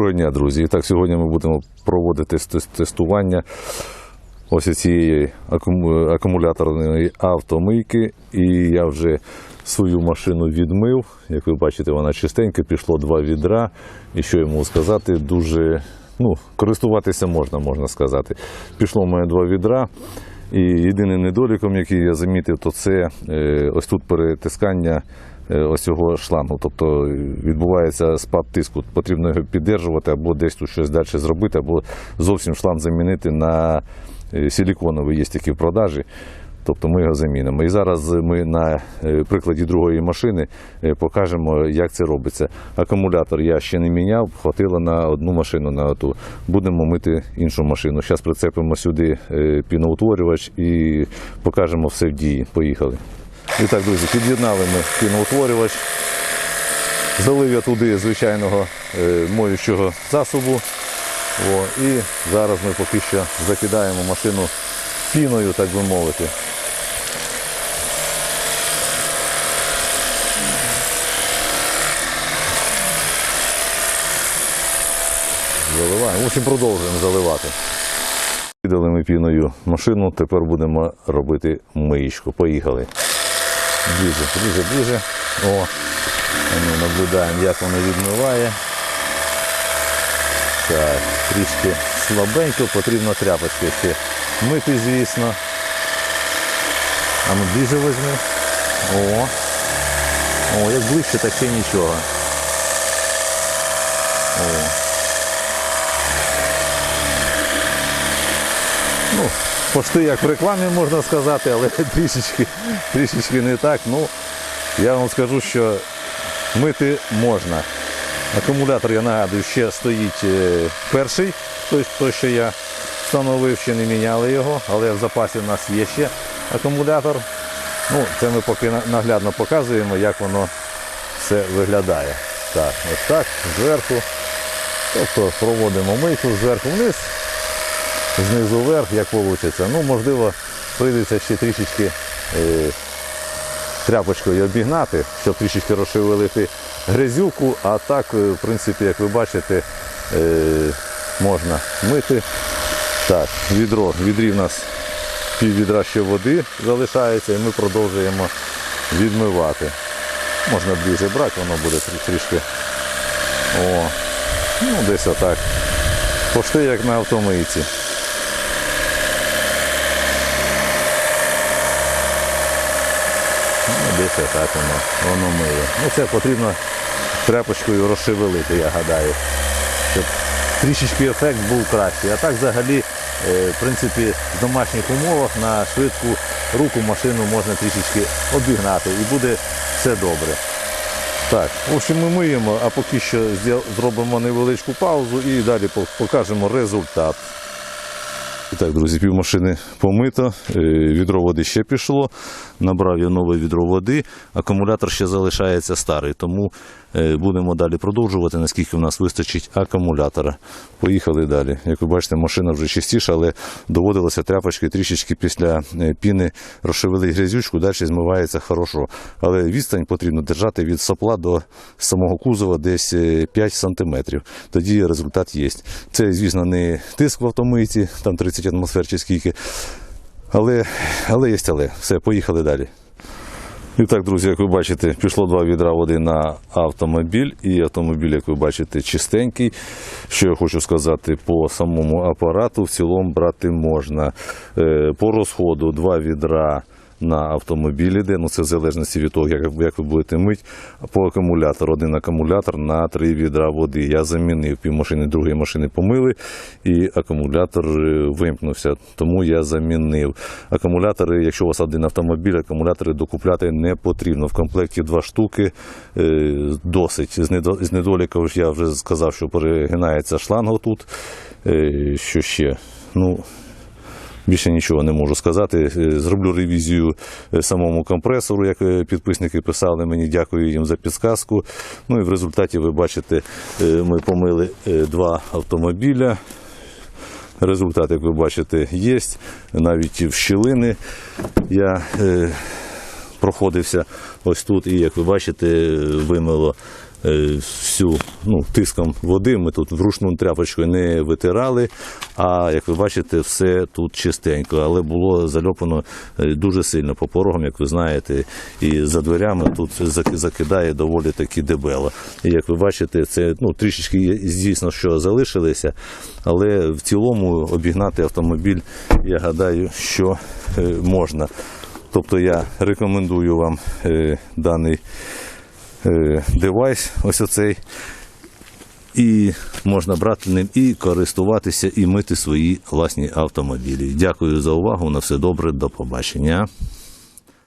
Доброго дня, друзі. І так, сьогодні ми будемо проводити тестування ось цієї акумуляторної автомийки. І я вже свою машину відмив. Як ви бачите, вона чистенька, пішло два відра. І що йому сказати, дуже ну, користуватися можна, можна сказати. Пішло в мене два відра. І єдиним недоліком, який я замітив, то це е, ось тут перетискання е, ось цього шлангу. Тобто відбувається спад тиску. Потрібно його піддержувати або десь тут щось далі зробити, або зовсім шланг замінити на е, силіконовий, є такі в продажі. Тобто ми його замінимо. І зараз ми на е, прикладі другої машини е, покажемо, як це робиться. Акумулятор я ще не міняв, хватило на одну машину на оту. Будемо мити іншу машину. Зараз прицепимо сюди е, піноутворювач і покажемо все в дії. Поїхали. І так, друзі, під'єднали ми піноутворювач. Залив я туди звичайного моючого засобу. О, і зараз ми поки що закидаємо машину піною, так би мовити. Заливаємо. В общем, продовжуємо заливати. Видали ми піною машину, тепер будемо робити миєчку. Поїхали. Ближе, ближе, ближе. О, ми наблюдаємо, як воно відмиває. Так, трішки слабенько, потрібно тряпочки ще мити, звісно. А ну ближче візьми. О. О, як ближче, так ще нічого. О. Ну, пошти як в рекламі можна сказати, але трішечки, трішечки не так. Ну, я вам скажу, що мити можна. Акумулятор, я нагадую, ще стоїть е, перший, той, той, що я встановив, ще не міняли його, але в запасі в нас є ще акумулятор. Ну, Це ми поки наглядно показуємо, як воно все виглядає. Так, ось так, зверху. Тобто проводимо мийку зверху вниз, знизу вверх, як вийде. Ну, можливо, прийдеться ще трішечки е, тряпочкою обігнати, щоб трішечки розшевелити грязюку, а так, е, в принципі, як ви бачите, е, можна мити. Так, відро, відрі в нас пів відра ще води залишається і ми продовжуємо відмивати. Можна ближче брати, воно буде трішки. О, ну десь отак. Пошти як на автомийці. Десь отак воно, воно миє. Ну це потрібно тряпочкою розшевелити, я гадаю, щоб трішечки ефект був кращий. А так взагалі, е, в принципі, в домашніх умовах на швидку руку машину можна трішечки обігнати і буде все добре. Так, в общем, ми миємо, а поки що зробимо невеличку паузу і далі покажемо результат. І так, друзі, півмашини помито, е, відро води ще пішло, набрав я нове відро води, акумулятор ще залишається старий, тому е, будемо далі продовжувати, наскільки в нас вистачить акумулятора. Поїхали далі. Як ви бачите, машина вже чистіша, але доводилося тряпочки трішечки після е, піни розшевели грязючку, далі змивається хорошо. Але відстань потрібно держати від сопла до самого кузова десь е, 5 сантиметрів. Тоді результат є. Це, звісно, не тиск в автомийці, там 30 атмосфер чи скільки. Але, але є але. Все, поїхали далі. І так, друзі, як ви бачите, пішло два відра води на автомобіль, і автомобіль, як ви бачите, чистенький. Що я хочу сказати, по самому апарату в цілому брати можна. Е, По розходу два відра на автомобіль іде, ну це в залежності від того, як, як ви будете мити. По акумулятору один акумулятор на три відра води. Я замінив півмашини, другої машини помили, і акумулятор е, вимкнувся, тому я замінив. Акумулятори, якщо у вас один автомобіль, акумулятори докупляти не потрібно. В комплекті два штуки е, досить. З недоліків я вже сказав, що перегинається шланг тут. Е, Що ще? Ну, Більше нічого не можу сказати. Е, Зроблю ревізію е, самому компресору, як е, підписники писали мені. Дякую їм за підсказку. Ну і в результаті ви бачите, ми помили два автомобіля. Результат, як ви бачите, є. Навіть в щілини я проходився ось тут, і як ви бачите, вимило всю ну, тиском води. Ми тут вручну тряпочкою не витирали. А як ви бачите, все тут чистенько, але було зальопано е, дуже сильно по порогам, як ви знаєте, і за дверями тут закидає доволі таки дебело. І як ви бачите, це ну, трішечки звісно, що залишилися, але в цілому обігнати автомобіль, я гадаю, що е, можна. Тобто я рекомендую вам е, даний е, девайс, ось оцей. І можна брати ним і користуватися, і мити свої власні автомобілі. Дякую за увагу. На все добре, до побачення.